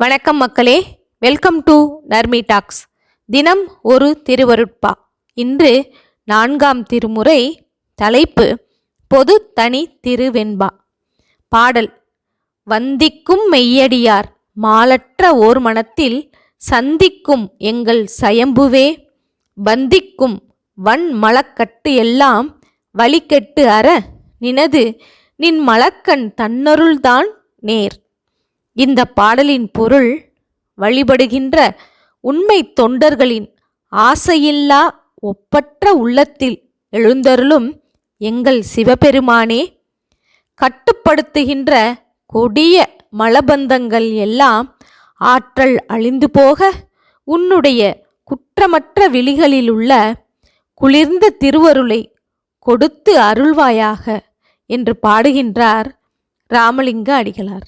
வணக்கம் மக்களே. Welcome to Narmi tax தினம் ஒரு திருவருட்பா. இன்று நான்காம் திருமுறை தலைப்பு பொது தனி திருவெண்பா. பாடல் வந்திக்கும் மெய்யடியார் மாலற்ற ஓர் மனத்தில் சந்திக்கும் எங்கள் சயம்புவே. பந்திக்கும் வன் மலக்கட்டு எல்லாம் வழிகெட்டு அற நினது நின் மலக்கண் தன்னருள்தான் நேர். இந்த பாடலின் பொருள் வழிபடுகின்ற உண்மை தொண்டர்களின் ஆசையில்லா ஒப்பற்ற உள்ளத்தில் எழுந்தருளும் எங்கள் சிவபெருமானே கட்டுப்படுத்துகின்ற கொடிய மலபந்தங்கள் எல்லாம் ஆற்றல் அழிந்து போக உன்னுடைய குற்றமற்ற விழிகளிலுள்ள குளிர்ந்த திருவருளை கொடுத்து அருள்வாயாக என்று பாடுகின்றார் ராமலிங்க அடிகளார்.